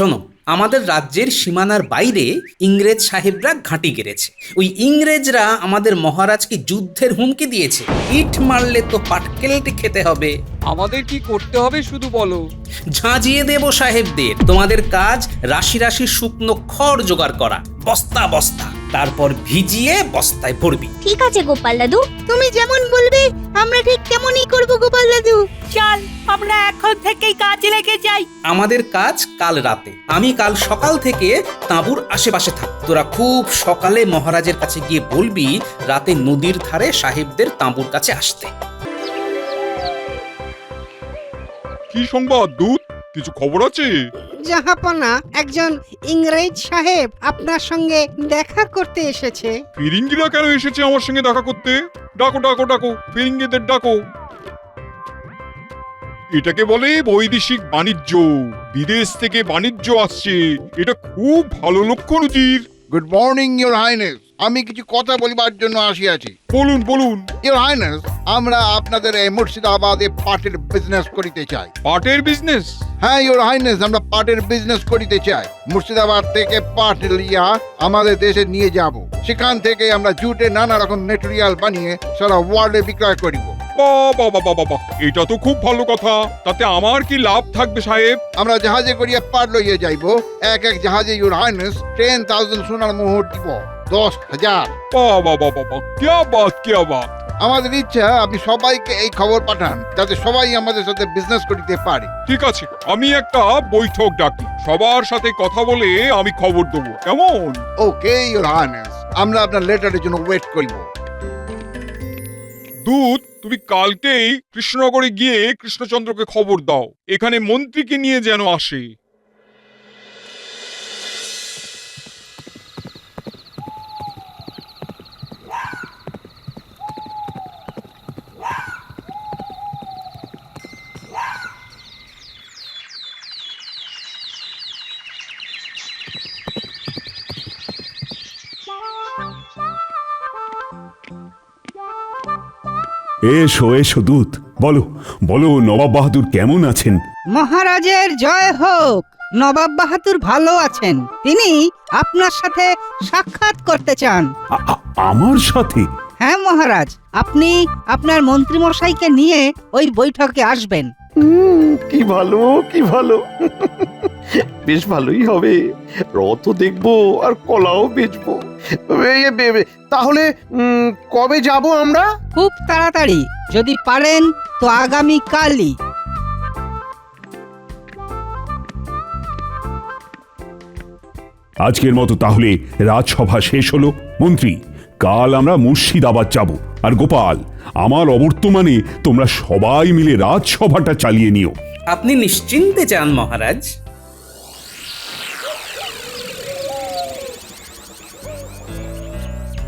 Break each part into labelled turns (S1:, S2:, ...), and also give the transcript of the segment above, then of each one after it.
S1: শোনো আমাদের রাজ্যের সীমানার বাইরে ইংরেজ সাহেবরা ঘাঁটি গেড়েছে। ওই ইংরেজরা আমাদের মহারাজকে যুদ্ধের হুমকি দিয়েছে। ইট মারলে তো পাটকেলটি খেতে হবে।
S2: আমাদের কি করতে হবে শুধু বলো?
S1: ঝাঁঝিয়ে দেব সাহেবদের। তোমাদের কাজ রাশি রাশি শুকনো খড় জোগাড় করা। বস্তা বস্তা। তারপর ভিজিয়ে বস্তায় ভরবি
S3: ঠিক আছে গোপাল দাদু।
S4: তুমি যেমন বলবে আমরা ঠিক তেমনই করব গোপাল দাদু। চল আমরা এখন থেকেই কাজে লেগে যাই।
S1: আমাদের কাজ কাল রাতে। আমি কাল সকাল থেকে তাঁবুর আশেপাশে থাক। তোরা খুব সকালে মহারাজের কাছে গিয়ে বলবি রাতে নদীর ধারে সাহেবদের তাঁবুর কাছে আসতে।
S5: কি সংবাদ দূত? কিছু খবর আছে?
S4: জাহাপনা একজন ইংরেজ সাহেব আপনার সঙ্গে দেখা করতে এসেছে।
S5: ফিরিঙ্গিরা কেন এসেছে আমার সঙ্গে দেখা করতে? ডাকো ডাকো ডাকো ফিরিঙ্গিদের ডাকো। এটাকে বলে বৈদেশিক বাণিজ্য। বিদেশ থেকে বাণিজ্য আসছে। এটা খুব ভালো লক্ষণ উচিত
S6: গুড মর্নিং ইওর হাইনেস আমি কিছু কথা বলিবার জন্য আসিয়াছি।
S5: বলুন বলুন।
S6: ইওর হাইনেস আমরা আপনাদের এই মুর্শিদাবাদে পাটের বিজনেস করিতে চাই।
S5: পাটের বিজনেস
S6: হ্যাঁ ইওর হাইনেস আমরা পাটের বিজনেস করিতে চাই। মুর্শিদাবাদ থেকে পাট লিয়া আমাদের দেশে নিয়ে যাব। সেখান থেকে আমরা জুটে নানা রকম মেটেরিয়াল বানিয়ে সারা ওয়ার্ল্ডে বিক্রয় করিব।
S5: বাবা বাবা বাবা এটা তো খুব ভালো কথা। তাতে আমার কি লাভ থাকবে সাহেব?
S6: আমরা জাহাজে করিয়া পাট লইয়া যাইব। এক এক জাহাজে ইওর হাইনেস টেন থাউজেন্ড সোনার মোহর দিব। দশ হাজার। আমাদের ইচ্ছা আপনি সবাইকে এই খবর পাঠান যাতে সবাই আমাদের সাথে বিজনেস করতে পারে।
S5: ঠিক আছে আমি একটা বৈঠক ডাকি সবার সাথে কথা বলে আমি খবর দেব কেমন?
S6: ওকে ইওর আমরা আপনার লেটারের জন্য ওয়েট করব।
S5: দূত তুমি কালকেই কৃষ্ণনগরে গিয়ে কৃষ্ণচন্দ্রকে খবর দাও এখানে মন্ত্রীকে নিয়ে যেন আসে।
S7: এসো এসো দূত বলো বলো নবাব বাহাদুর কেমন আছেন?
S4: মহারাজের জয় হোক নবাব বাহাদুর ভালো আছেন। তিনি আপনার সাথে সাক্ষাৎ করতে চান।
S7: আ- আ- আমার সাথে?
S4: হ্যাঁ মহারাজ আপনি আপনার মন্ত্রীমশাইকে নিয়ে ওই বৈঠকে আসবেন।
S8: হুম, কি ভালো কি ভালো। বেশ ভালোই হবে। রথ দেখব আর কলাও বেচবো। এ, তাহলে উম, কবে যাব আমরা?
S4: খুব তাড়াতাড়ি। যদি পারেন তো আগামী কালই।
S7: আজকের মতো তাহলে রাজসভা শেষ হলো। মন্ত্রী কাল আমরা মুর্শিদাবাদ যাব। আর গোপাল আমার অবর্তমানে তোমরা সবাই মিলে রাজসভাটা চালিয়ে নিও।
S1: আপনি নিশ্চিন্তে যান মহারাজ।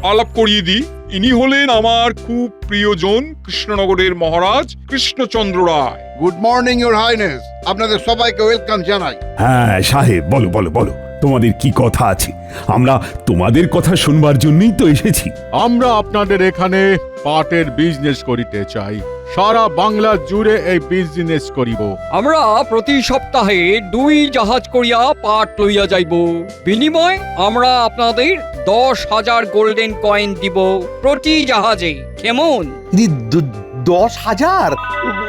S5: আলাপ করিয়ে দিই। ইনি হলেন আমার খুব প্রিয়জন কৃষ্ণনগরের Maharaj Krishnachandra Roy.
S6: Good morning your highness আপনাদের সবাইকে ওয়েলকাম জানাই।
S7: হ্যাঁ সাহেব বলো বলো বলো। তোমাদের কি কথা আছে? আমরা তোমাদের কথা শুনবার জন্যই তো এসেছি।
S9: আমরা আপনাদের এখানে পাটের বিজনেস করিতে চাই। সারা বাংলা জুড়ে এই বিজনেস করিব।
S2: আমরা প্রতি সপ্তাহে দুই জাহাজ করিয়া পাট লইয়া যাইব। বিনিময় আমরা আপনাদের দশ হাজার গোল্ডেন কয়েন দিব প্রতি জাহাজে। কেমন?
S8: দি- দ- দশ হাজার?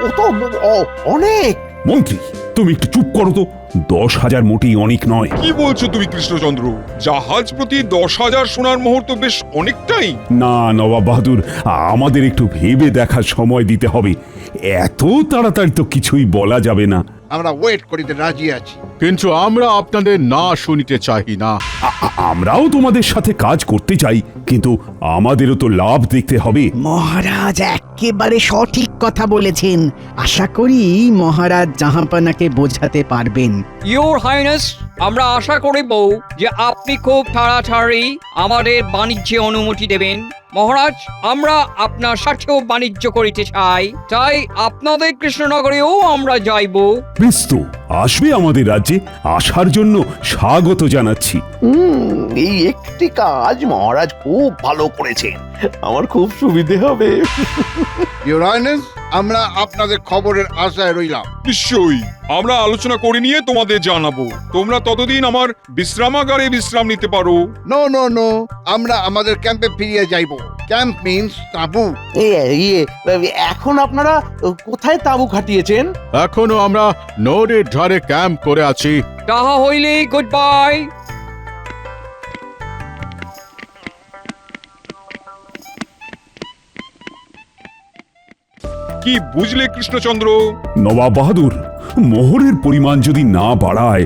S8: ও তো অ- অনেক।
S7: মন্ত্রী তুমি একটু চুপ করো তো। দশ হাজার মোটেই অনেক নয়।
S5: কি বলছো তুমি কৃষ্ণচন্দ্র? জাহাজ প্রতি দশ হাজার সোনার মুহূর্ত বেশ অনেকটাই।
S7: না নবাব বাহাদুর আমাদের একটু ভেবে দেখার সময় দিতে হবে। এত তাড়াতাড়ি তো কিছুই বলা যাবে না।
S6: আমরা ওয়েট করিতে রাজি আছি।
S9: কিন্তু আমরা আপনাদের না শুনিতে চাহি না।
S7: আমরাও তোমাদের সাথে কাজ করতে চাই কিন্তু আমাদেরও তো লাভ দেখতে হবে।
S10: মহারাজ একেবারে সঠিক কথা বলেছেন। আশা করি মহারাজ জাহাপানাকে বোঝাতে পারবেন।
S2: ইওর হাইনেস আমরা আশা করিব যে আপনি খুব তাড়াতাড়ি আমাদের বাণিজ্যে অনুমতি দেবেন। মহারাজ আমরা আপনার সাথেও বাণিজ্য করিতে চাই। তাই আপনাদের কৃষ্ণনগরেও আমরা যাইব
S7: বেশ তো আসবে আমাদের রাজ্যে। আসার জন্য স্বাগত জানাচ্ছি।
S8: হুম, এই একটি কাজ মহারাজ খুব ভালো করেছেন। আমার খুব সুবিধে হবে।
S6: ইউর হাইনেস আমরা আপনাদের খবরের আশায় রইলাম।
S5: নিশ্চয়ই। আমরা আলোচনা করে নিয়ে তোমাদের জানাব। তোমরা ততদিন আমার বিশ্রামাগারে বিশ্রাম নিতে পারো।
S6: নো নো নো আমরা আমাদের ক্যাম্পে ফিরিয়ে যাইব। ক্যাম্প মিন্স তাবু।
S8: ইয়ে এখন আপনারা কোথায় তাঁবু খাটিয়েছেন?
S9: এখনও আমরা নদীর ধারে ক্যাম্প করে আছি।
S2: তাহা হইলে গুড বাই
S5: কি বুঝলে কৃষ্ণচন্দ্র?
S7: নবাব বাহাদুর মোহরের পরিমাণ যদি না বাড়ায়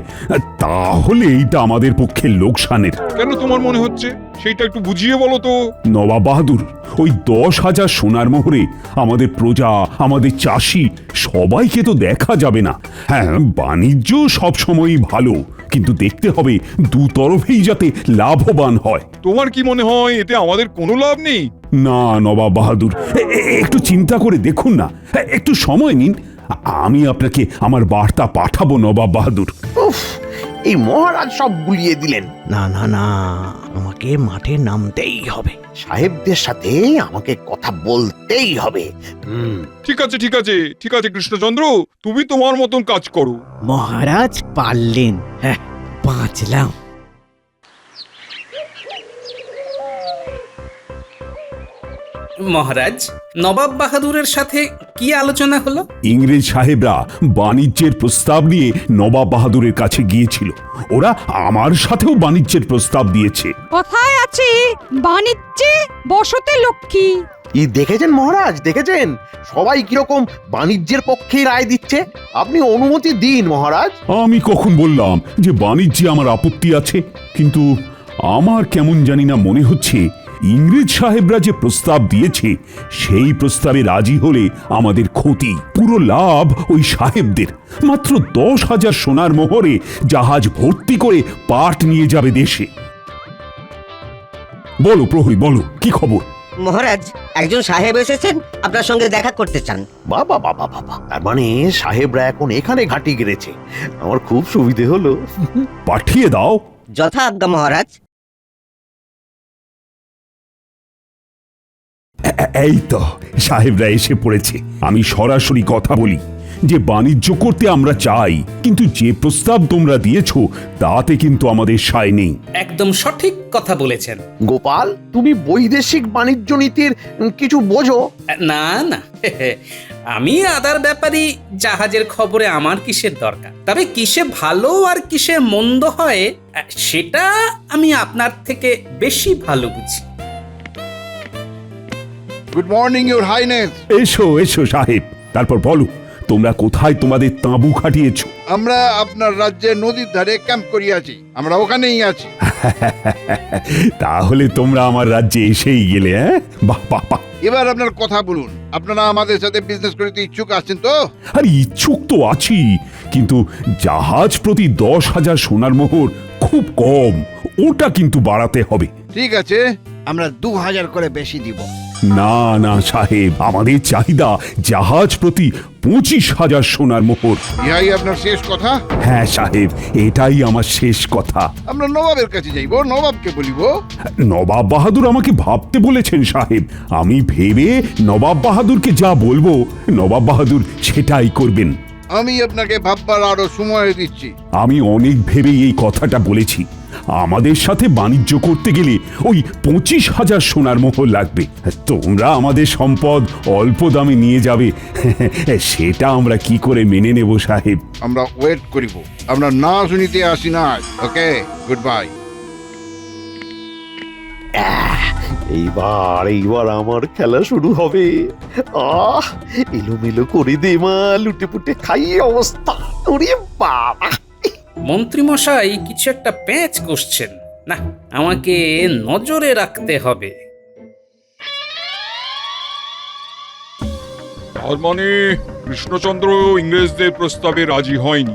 S7: তাহলে এইটা আমাদের পক্ষে লোকসানের।
S5: কেন তোমার মনে হচ্ছে? সেইটা একটু বুঝিয়ে বলো তো।
S7: নবাব বাহাদুর ওই দশ হাজার সোনার মোহরে আমাদের প্রজা আমাদের চাষি সবাইকে তো দেখা যাবে না। হ্যাঁ বাণিজ্য সবসময়ই ভালো কিন্তু দেখতে হবে দু তরফেই যাতে লাভবান হয়।
S5: তোমার কি মনে হয় এতে আমাদের কোনো লাভ নেই?
S7: না নবাব বাহাদুর একটু চিন্তা করে দেখুন না। একটু সময় নিন আমি আপনাকে আমার বার্তা পাঠাবো নবাব বাহাদুর।
S8: উফ এই মহারাজ সব গুলিয়ে দিলেন। না না না আমাকে মাঠে নামতেই হবে। সাহেবদের সাথে আমাকে কথা বলতেই হবে। হুম
S5: ঠিক আছে ঠিক আছে ঠিক আছে কৃষ্ণচন্দ্র তুমি তোমার মতন কাজ করো।
S10: মহারাজ পারলেন। হ্যাঁ বাঁচলাম।
S1: মহারাজ নবাব বাহাদুরের সাথে কি আলোচনা হলো?
S7: ইংরেজ সাহেবরা বাণিজ্যের প্রস্তাব নিয়ে নবাব বাহাদুরের কাছে গিয়েছিল। ওরা আমার সাথেও বাণিজ্যের প্রস্তাব দিয়েছে।
S3: কথায় আছে? বাণিজ্যে বসতে লক্ষ্মী।
S8: ই দেখেছেন মহারাজ দেখেছেন? সবাই কীরকম বাণিজ্যের পক্ষে রায় দিচ্ছে? আপনি অনুমতি দিন মহারাজ।
S7: আমি কখন বললাম যে বাণিজ্যে আমার আপত্তি আছে? কিন্তু আমার কেমন জানি না মনে হচ্ছে ইংরেজ সাহেবরা যে প্রস্তাব দিয়েছে সেই প্রস্তাবে রাজি হলে আমাদের ক্ষতি। পুরো লাভ ওই সাহেবদের। মাত্র দশ হাজার সোনার মোহরে জাহাজ ভর্তি করে পাট নিয়ে যাবে দেশে। বলো প্রহরী বলো কি খবর?
S11: মহারাজ একজন সাহেব এসেছেন আপনার সঙ্গে দেখা করতে চান।
S8: বাবা বাবা বাবা তার মানে সাহেবরা এখন এখানে ঘাঁটি গেড়েছে। আমার খুব সুবিধে হলো।
S7: পাঠিয়ে দাও।
S11: যথা আজ্ঞা মহারাজ।
S7: এই তো সাহেবরা এসে পড়েছে। আমি সরাসরি কথা বলি যে বাণিজ্য করতে আমরা চাই কিন্তু যে প্রস্তাব তোমরা দিয়েছ তাতে কিন্তু আমাদের সায় নেই।
S1: একদম সঠিক কথা বলেছেন।
S8: গোপাল তুমি বৈদেশিক বাণিজ্য নীতির কিছু বোঝো?
S1: না না। আমি আদার ব্যাপারে জাহাজের খবরে আমার কিসের দরকার? তবে কিসে ভালো আর কিসে মন্দ হয় সেটা আমি আপনার থেকে বেশি ভালো বুঝি।
S6: গুড মর্নিং ইউর হাইনেস
S7: এসো এসো সাহেব। তারপর বলো তোমরা কোথায় তোমাদের তাঁবু খাটিয়েছ?
S6: আমরা আপনার রাজ্যে নদীর ধারে ক্যাম্প করিয়াছি। আমরা ওখানেই আছি।
S7: তাহলে তোমরা আমার রাজ্যে এসেই গেলে হ্যাঁ? বাহ বাহ বাহ।
S6: এবার আপনার কথা বলুন। আপনারা আমাদের সাথে বিজনেস করিতে ইচ্ছুক আছেন তো?
S7: আর ইচ্ছুক তো আছি কিন্তু জাহাজ প্রতি দশ হাজার সোনার মোহর খুব কম। ওটা কিন্তু বাড়াতে হবে।
S6: ঠিক আছে আমরা দু হাজার করে বেশি দিব।
S7: না না সাহেব আমাদের চাহিদা জাহাজ প্রতি পঁচিশ হাজার সোনার মোহর।
S6: ইহাই আপনার শেষ কথা?
S7: হ্যাঁ সাহেব এটাই আমার শেষ কথা।
S6: আমরা নবাবের কাছে যাইব নবাবকে বলিব।
S7: নবাব বাহাদুর আমাকে ভাবতে বলেছেন সাহেব। আমি ভেবে নবাব বাহাদুরকে যা বলব নবাব বাহাদুর সেটাই করবেন।
S6: আমি আপনাকে ভাববার আরও সময় দিচ্ছি।
S7: আমি অনেক ভেবেই এই কথাটা বলেছি। আমাদের সাথে বাণিজ্য করতে গেলে ওই পঁচিশ হাজার সোনার মোহর লাগবে। তোমরা আমাদের সম্পদ অল্প দামে নিয়ে যাবে। সেটা আমরা কি করে মেনে নেব সাহেব?
S6: আমরা ওয়েট করিব। আমরা না শুনিতে আসি না ওকে গুড বাই
S8: এইবার এইবার আমার খেলা শুরু হবে। আহ এলোমেলো করে দে মা লুটে পুটে খাই অবস্থা। ওরে বাবা।
S1: মন্ত্রীমশাই কিছু একটা প্যাঁচ কষছেন। না আমাকে নজরে রাখতে হবে।
S5: তার মানে কৃষ্ণচন্দ্র ইংরেজদের প্রস্তাবে রাজি হয়নি।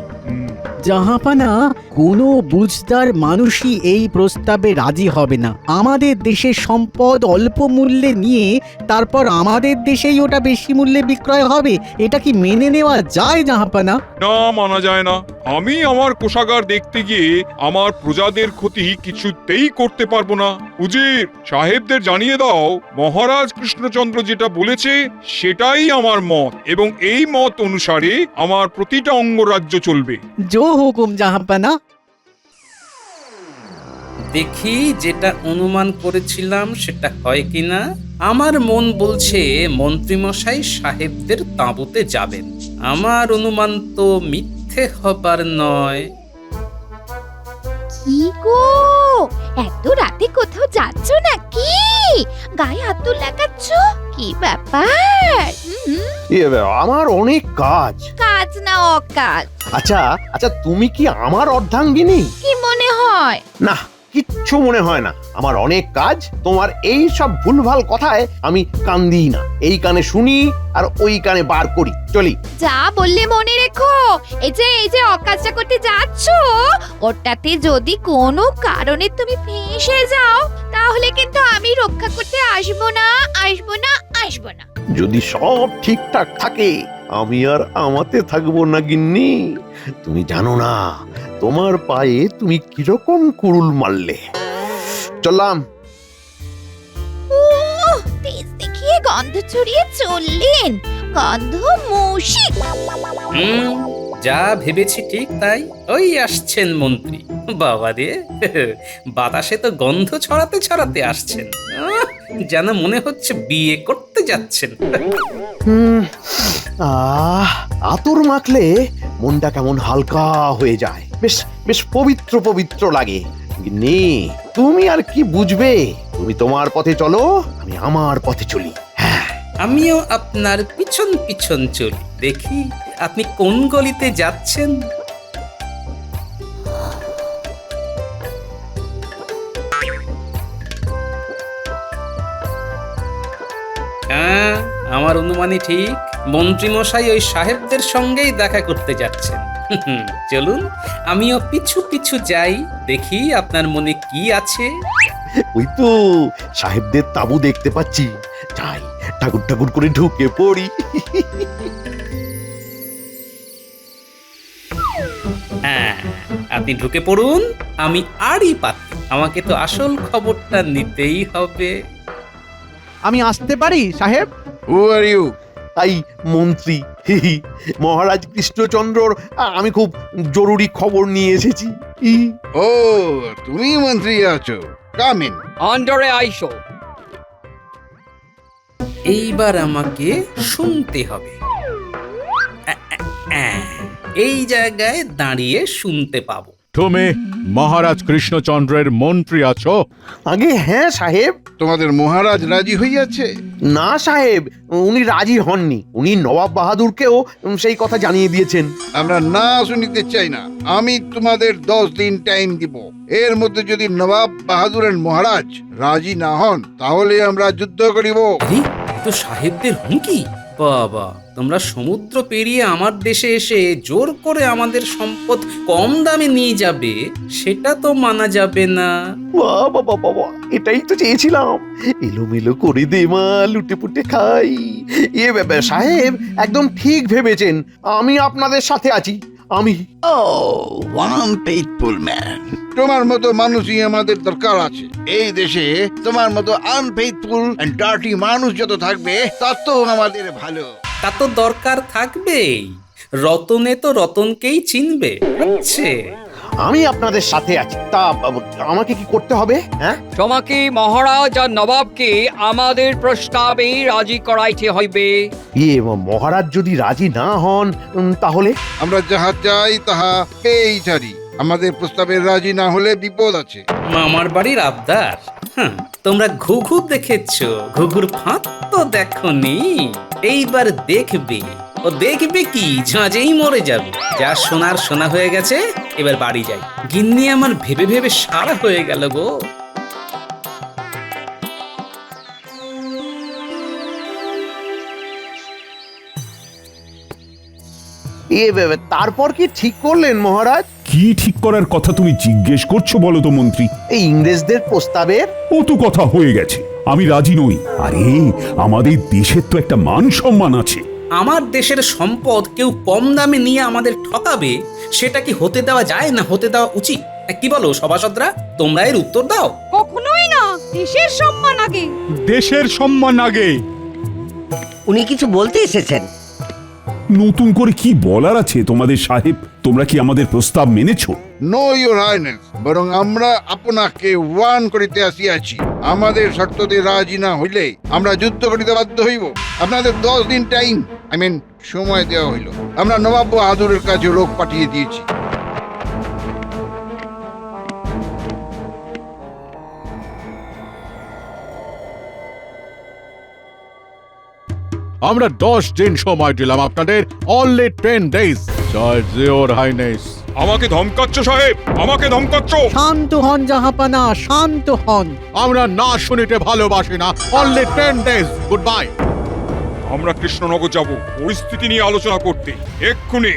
S10: জাহাপানা কোনো বুঝদার মানুষই এই প্রস্তাবে রাজি হবে না। আমাদের দেশের সম্পদ অল্প মূল্যে নিয়ে তারপর আমাদের দেশেই ওটা বেশি মূল্যে বিক্রয় হবে। এটা কি মেনে নেওয়া যায় জাহাপানা?
S5: না মানা যায় না। আমি আমার কোষাগার দেখতে গিয়ে আমার প্রজাদের ক্ষতি কিছুতেই করতে পারব না। উজির সাহেবদের জানিয়ে দাও মহারাজ কৃষ্ণচন্দ্র যেটা বলেছে সেটাই আমার মত এবং এই মত অনুসারে আমার প্রতিটা অঙ্গরাজ্য চলবে।
S10: জো হুকুম জাহাপানা
S1: দেখি যেটা অনুমান করেছিলাম সেটা হয় কিনা। আমার মন বলছে মন্ত্রীমশাই সাহেবদের তাঁবুতে যাবেন। আমার অনুমান তো মিথ্যে হবার নয়।
S12: কি গো? এত রাতে কোথাও যাচ্ছ নাকি? গায়ে হাত লাগাচ্ছ? কি ব্যাপার? হুম,
S8: এ, আমার অনেক কাজ।
S12: কাজ না অকাজ।
S8: আচ্ছা আচ্ছা তুমি কি আমার অর্ধাঙ্গিনী?
S12: কি মনে হয়?
S8: না কিচ্ছু মনে হয় না। আমার অনেক কাজ তোমার এই সব ভুলভাল কথায় আমি কান দিই না। এই কানে শুনি আর ওই কানে বার করি। চলি।
S12: যা বললে মনে রেখো। এই যে এই যে অকাজটা করতে যাচ্ছ ওটাতে যদি কোনো কারণে তুমি ফেঁসে যাও তাহলে কিন্তু আমি রক্ষা করতে আসব না আসব না আসব না।
S8: যদি সব ঠিকঠাক থাকে আমি আর আমাতে থাকব না গিন্নি। তুমি জানো না তোমার পায়ে তুমি কীরকম কুড়ুল মারলে। চললাম।
S12: তেজ দেখিয়ে গন্ধ ছড়িয়ে চললেন। গন্ধ মুশিক
S1: যা ভেবেছি ঠিক তাই। ওই আসছেন মন্ত্রী। বাবা রে বাতাসে তো গন্ধ ছড়াতে ছড়াতে আসছেন। যেন মনে হচ্ছে বিয়ে করতে যাচ্ছেন।
S8: হুম, আহ আতর মাখলে মনটা কেমন হালকা হয়ে যায়। বেশ বেশ পবিত্র পবিত্র লাগে। গিন্নি, তুমি আর কি বুঝবে? তুমি তোমার পথে চলো, আমি আমার পথে চলি।
S1: আমিও আপনার পিছন পিছন চলি। দেখি আপনি কোন গলিতে যাচ্ছেন? হ্যাঁ আমার অনুমানই ঠিক। মন্ত্রীমশাই ওই সাহেবদের সঙ্গেই দেখা করতে যাচ্ছেন। চলুন আমিও পিছু পিছু যাই দেখি আপনার মনে কি আছে।
S8: ওই তো সাহেবদের তাবু দেখতে পাচ্ছি। যাই ঠাকুর ঠাকুর করে ঢুকে পড়ি।
S1: হ্যাঁ আপনি ঢুকে পড়ুন আমি আরই পাত্র আমাকে তো আসল খবরটা নিতেই হবে।
S10: আমি আসতে পারি সাহেব?
S6: হু আর ইউ
S8: তাই মন্ত্রী হি হি, মহারাজ কৃষ্ণচন্দ্রর আমি খুব জরুরি খবর নিয়ে এসেছি। ই,
S6: ও তুমি মন্ত্রী আছো। কাম ইন
S2: আন্ডারে আইসো।
S1: এইবার আমাকে শুনতে হবে। এই জায়গায় দাঁড়িয়ে শুনতে পাবো।
S9: তুমি মহারাজ কৃষ্ণচন্দ্রের মন্ত্রী আছো?
S8: আগে হ্যাঁ সাহেব।
S6: তোমাদের মহারাজ রাজি হইয়াছে?
S8: না সাহেব উনি রাজি হননি। উনি নবাব বাহাদুরকেও সেই কথা জানিয়ে দিয়েছেন।
S6: আমরা না শুনিতে চাই না। আমি তোমাদের দশ দিন টাইম দিব। এর মধ্যে যদি নবাব বাহাদুরের মহারাজ রাজি না হন তাহলে আমরা যুদ্ধ করিব।
S1: তো সাহেবদের হুমকি? বাবা। তোমরা সমুদ্র পেরিয়ে আমার দেশে এসে জোর করে আমাদের সম্পদ কম দামে নিয়ে যাবে সেটা তো মানা যাবে না।
S8: বাহ বাবা বাবা এটাই তো চেয়েছিলাম। এলোমেলো করে দে মা লুটে পুটে খাই। এ ব্যাপার সাহেব একদম ঠিক ভেবেছেন। আমি আপনাদের সাথে আছি। আমি। Oh one painful man.
S6: তোমার মতো মানুষই আমাদের দরকার আছে। এই দেশে তোমার মতো আনফেইথফুল এন্ড ডার্টি মানুষ যত থাকবে তত আমাদের ভালো।
S1: তা তো দরকার থাকবেই। রতনে তো রতনকেই চিনবে। বুঝছে
S8: আমি আপনাদের সাথে আছি। তা আমাকে কি করতে হবে হ্যাঁ?
S2: তোমাকে মহারাজ আর নবাবকে আমাদের প্রস্তাবে রাজি করাইতে হইবে।
S8: ইয়ে মহারাজ যদি রাজি না হন উম, তাহলে?
S6: আমরা যাহা চাই তাহা পেয়েই ছাড়ি। আমাদের প্রস্তাবে রাজি না হলে বিপদ আছে।
S1: মামার বাড়ির আবদার। তোমরা ঘুঘু দেখেছ? ঘুঘুর ফাঁক তো দেখনি। এইবার দেখবে। ও দেখবে কি? ঝাঁজেই মরে যাবে। যা সোনার সোনা হয়ে গেছে, এবার বাড়ি যাই। গিন্নি আমার ভেবে ভেবে সারা হয়ে গেল গো।
S8: এ, তারপর কি ঠিক করলেন মহারাজ?
S7: কি ঠিক করার কথা তুমি জিজ্ঞেস করছ বলো তো মন্ত্রী?
S8: এই ইংরেজদের প্রস্তাবের?
S7: ও তো কথা হয়ে গেছে। আমি রাজি নই। আরে আমাদের দেশের তো একটা মান সম্মান আছে।
S1: আমার দেশের সম্পদ কেউ কম দামে নিয়ে আমাদের ঠকাবে সেটা কি হতে দেওয়া যায় না হতে দেওয়া উচিত? কি বলো সভাসদরা? তোমরা এর উত্তর দাও।
S3: কখনোই না। দেশের সম্মান আগে।
S9: দেশের সম্মান আগে।
S11: উনি কিছু বলতে এসেছেন।
S7: নতুন করে কি বলার আছে তোমাদের সাহেব? তোমরা কি আমাদের প্রস্তাব মেনেছ?
S6: নো ইউর হাইনেস বরং আমরা আপনাকে ওয়ান করিতে আসিয়াছি। আমাদের শর্ততে রাজি না হইলে আমরা যুদ্ধ করিতে বাধ্য হইব। আপনাদের দশ দিন টাইম আই মিন সময় দেওয়া হইল। আমরা নবাব বাহাদুরের কাছে লোক পাঠিয়ে দিয়েছি।
S9: আমরা দশ দিন সময় দিলাম আপনাদের। অনলি টেন ডেজ জয় জিওর হাইনেস।
S5: আমাকে ধমকাচ্ছ সাহেব! আমাকে ধমকাচ্ছ!
S10: শান্ত হন জাহাপানা শান্ত হন।
S9: আমরা না শুনিতে ভালোবাসি না। Only ten days good bye
S5: আমরা কৃষ্ণনগর যাব পরিস্থিতি নিয়ে আলোচনা করতে। এক্ষুনি।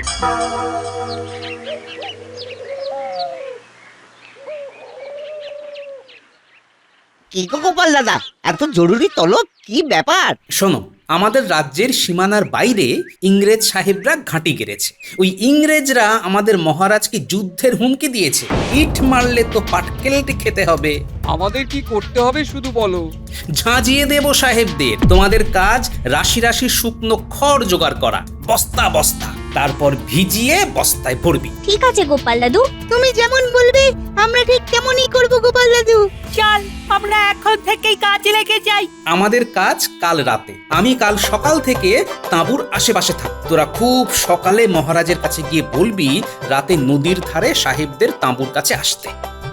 S11: কি গো গোপাল দাদা? এত জরুরি তলব? কি ব্যাপার?
S1: শোনো আমাদের রাজ্যের সীমানার বাইরে ইংরেজ সাহেবরা ঘাঁটি গেড়েছে। ওই ইংরেজরা আমাদের মহারাজকে যুদ্ধের হুমকি দিয়েছে। ইট মারলে তো পাটকেলটি খেতে হবে।
S2: আমাদের কি করতে হবে শুধু বলো?
S1: ঝাঁঝিয়ে দেব সাহেবদের। তোমাদের কাজ রাশি রাশি শুকনো খড় জোগাড় করা। বস্তা বস্তা। তারপর ভিজিয়ে বস্তায় ভরবি
S12: ঠিক আছে গোপাল দাদু।
S4: তুমি যেমন বলবে আমরা ঠিক তেমনই করব গোপাল দাদু। চল আমরা এখন থেকেই কাজে লেগে যাই।
S1: আমাদের কাজ কাল রাতে। আমি কাল সকাল থেকে তাঁবুর আশেপাশে থাক। তোরা খুব সকালে মহারাজের কাছে গিয়ে বলবি রাতে নদীর ধারে সাহেবদের তাঁবুর কাছে আসতে।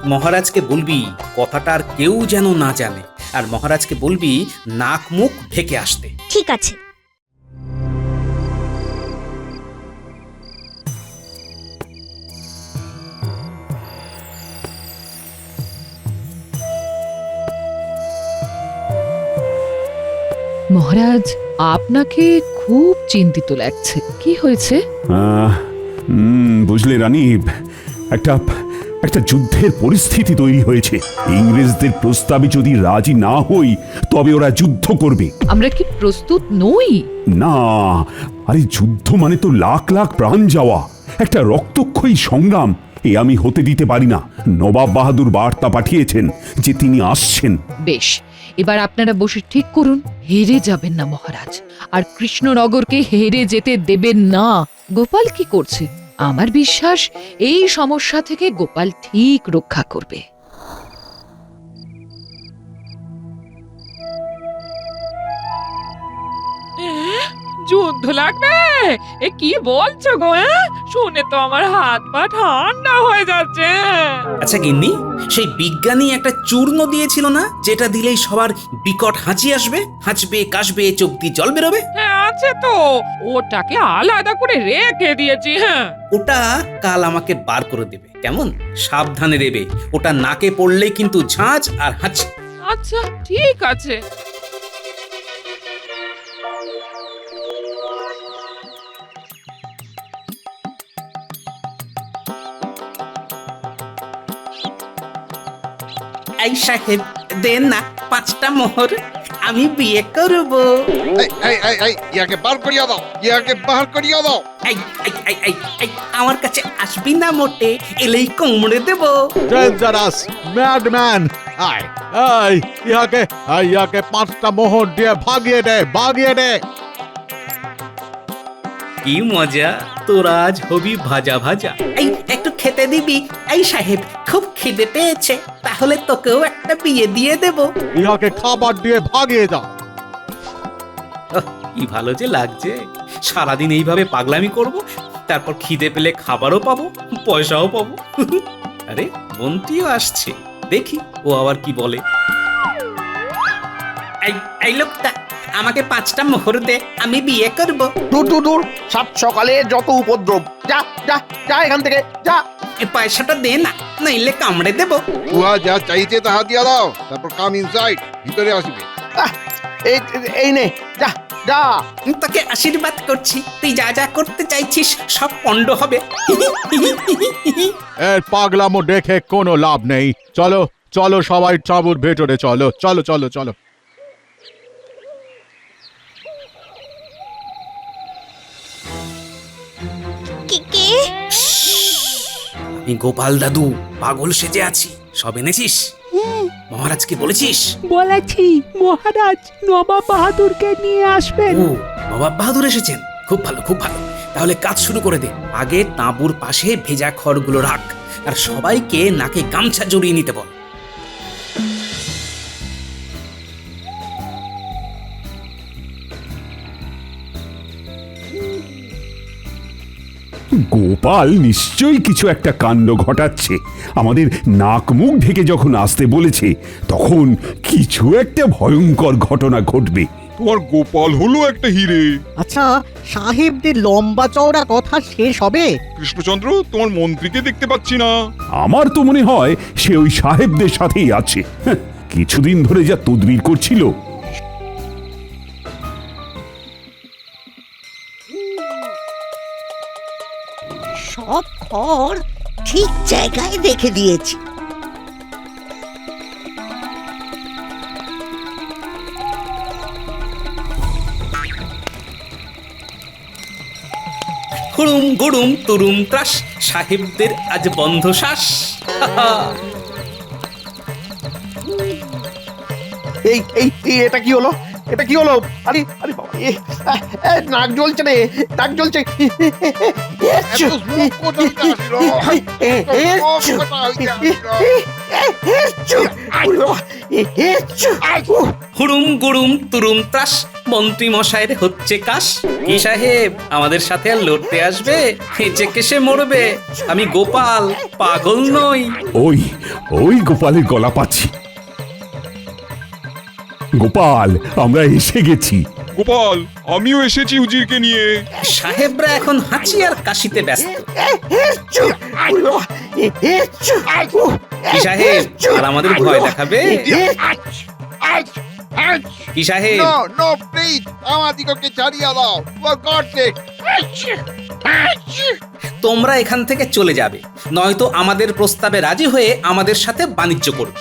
S1: মহারাজকে বলবি কথাটা আর কেউ যেন না জানে। আর মহারাজকে বলবি নাক মুখ ঢেকে আসতে।
S12: ঠিক আছে।
S3: মহারাজ আপনাকে খুব চিন্তিত লাগছে। কি হয়েছে?
S7: বুঝলে রানী একটা একটা যুদ্ধের পরিস্থিতি তৈরি হয়েছে। ইংরেজদের প্রস্তাবে যদি রাজি না হই তবে ওরা যুদ্ধ করবে।
S3: আমরা কি প্রস্তুত নই?
S7: না আরে যুদ্ধ মানে তো লাখ লাখ প্রাণ যাওয়া। একটা রক্তক্ষয়ী সংগ্রাম। এ আমি হতে দিতে পারি না। নবাব বাহাদুর বার্তা পাঠিয়েছেন যে তিনি আসছেন।
S3: বেশ, এবার আপনারা বসে ঠিক করুন, হেরে যাবেন না মহারাজ। আর কৃষ্ণনগরকে হেরে যেতে দেবেন না। গোপাল কি করছে? আমার বিশ্বাস, এই সমস্যা থেকে গোপাল ঠিক রক্ষা করবে।
S13: যুদ্ধ লাগবে? এ কি বলছো গো হ্যাঁ? শুনে তো আমার হাত পা ঠান্ডা হয়ে যাচ্ছে।
S1: আচ্ছা গিন্নি সেই বিজ্ঞানী একটা চূর্ণ দিয়েছিল না যেটা দিলেই সবার বিকট হাঁচি আসবে? হাঁচবে কাশবে চোখ দিয়ে জল বেরোবে?
S13: হ্যাঁ আছে তো। ওটাকে আলাদা করে রেখে দিয়েছি হ্যাঁ।
S1: ওটা কাল আমাকে বার করে দেবে কেমন? সাবধানে দেবে ওটা নাকে পড়লেই কিন্তু ঝাঁঝ আর হাঁচি।
S13: আচ্ছা ঠিক আছে।
S1: এই সাহেব দেন না পাঁচটা মোহর আমি বিয়ে করব।
S6: এই এই এই এই ইয়াকে বার করিয়া দাও ইয়াকে বার করিয়া দাও।
S1: এই এই এই এই এই আমার কাছে আসবি না মোটে এলেই কোমড়ে দেব।
S9: ডেঞ্জারাস ম্যাডম্যান আয় এই ইহাকে এই ইয়াকে পাঁচটা মোহর দিয়ে ভাগিয়ে দে ভাগিয়ে দে।
S1: কি মজা তোরা আজ হবি ভাজা ভাজা। এই খেতে দিবি। এই সাহেব খুব খিদে পেয়েছে। তাহলে তোকেও একটা বিয়ে দিয়ে দেব।
S9: ইহাকে খাবার দিয়ে ভাগিয়ে দাও
S1: কি ভালো যে লাগছে। সারাদিন এইভাবে পাগলামি করব তারপর খিদে পেলে খাবারও পাবো পয়সাও পাবো। আরে বন্টিও আসছে। দেখি ও আবার কি বলে। এই এই লোকটা আমাকে পাঁচটা মোহর দে আমি বিয়ে করব।
S8: দূর দূর দূর। সাত সকালে যত উপদ্রব। যা যা যা এখান থেকে যা।
S1: এ পয়সাটা দে না নইলে কামড়ে দেব।
S6: উহা যা চাইছে তাহা দিয়া দাও তারপর কাম ইনসাইড ভিতরে আসবে।
S8: আহ, এই এই নে যা যা।
S1: তোকে আশীর্বাদ করছি তুই যা যা করতে চাইছিস সব পণ্ড হবে।
S9: এর পাগলামো দেখে কোনো লাভ নেই। চলো চলো সবাই চাবুর ভেতরে চলো চলো চলো চলো।
S1: আমি গোপাল দাদু পাগল সেজে আছি। সব এনেছিস? মহারাজকে বলেছিস?
S13: বলেছি মহারাজ নবাব বাহাদুরকে নিয়ে আসবেন।
S1: ও নবাব বাহাদুর এসেছেন। খুব ভালো খুব ভালো। তাহলে কাজ শুরু করে দে। আগে তাঁবুর পাশে ভেজা খড়গুলো রাখ। আর সবাইকে নাকে গামছা জড়িয়ে নিতে বল।
S7: গোপাল নিশ্চয়ই কিছু একটা কাণ্ড ঘটাচ্ছে। আমাদের নাক মুখ ঢেকে যখন আসতে বলেছে তখন কিছু একটা ভয়ঙ্কর ঘটনা ঘটবে।
S5: তোমার গোপাল হলো একটা হিরে।
S10: আচ্ছা সাহেবদের লম্বা চওড়া কথা শেষ হবে?
S5: কৃষ্ণচন্দ্র তোমার মন্ত্রীকে দেখতে পাচ্ছি না।
S7: আমার তো মনে হয় সে ওই সাহেবদের সাথেই আছে। হ্যাঁ, কিছুদিন ধরে যা তদবির করছিল
S11: সব খড় ঠিক জায়গায় রেখে দিয়েছি।
S1: হুড়ুম গুড়ুম তুরুম ত্রাস সাহেবদের আজ বন্ধ শ্বাস।
S8: এই এই এই, এটা কি হলো? এটা কি হলো? আরে আরে বাবা এ, এ, নাক জ্বলছে রে নাক জ্বলছে।
S6: এত smoke কোথা থেকে আসলো?
S1: হুড়ুম গুড়ুম তুরুম ত্রাস মন্ত্রী মশাইয়ের হচ্ছে কাশ। কি সাহেব আমাদের সাথে আর লড়তে আসবে? হেঁচে কেসে মরবে। আমি গোপাল পাগল নই।
S7: ওই ওই গোপালের গলা পাচ্ছি। গোপাল আমরা এসে গেছি।
S5: গোপাল আমিও এসেছি উজিরকে নিয়ে।
S1: সাহেবরা এখন হাঁচি আর কাশিতে ব্যস্ত। কি সাহেব আর আমাদের ভয় দেখাবে? কি সাহেব!
S6: আমাদিগকে ছাড়িয়া দাও!
S1: তোমরা এখান থেকে চলে যাবে। নয়তো আমাদের প্রস্তাবে রাজি হয়ে আমাদের সাথে বাণিজ্য করবে!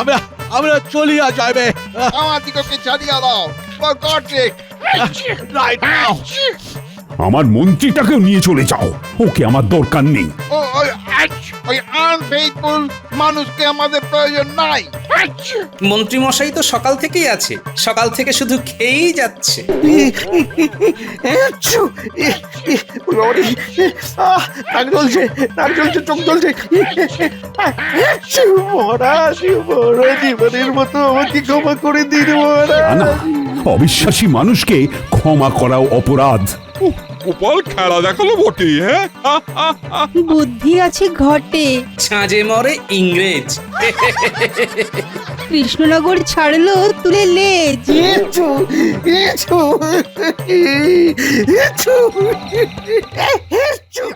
S9: আমরা আমরা চলিয়া যাবে
S6: আমাদিগকে ছাড়িয়া দাও God's sake!
S9: রাইট নাও
S7: আমার মন্ত্রীটাকেও নিয়ে চলে যাও। ওকে আমার দরকার নেই।
S6: ওই আনফেইথফুল মানুষকে আমাদের প্রয়োজন নাই।
S1: মন্ত্রী মশাই তো সকাল থেকেই আছে। সকাল থেকে শুধু খেয়েই যাচ্ছে।
S8: আহ, নাক জ্বলছে নাক জ্বলছে চোখ জ্বলছে। মহারাজ মহারাজ জীবনের মতো আমাকে ক্ষমা করে দিন মহারাজ।
S7: অবিশ্বাসী মানুষকে ক্ষমা করাও অপরাধ।
S5: গোপাল খেলা দেখাল বটে হ্যাঁ।
S4: বুদ্ধি আছে ঘটে।
S1: ছাঁজে মরে ইংরেজ।
S4: কৃষ্ণনগর ছাড়লো তুলে লেজ।
S8: এছু এছু এছু এছো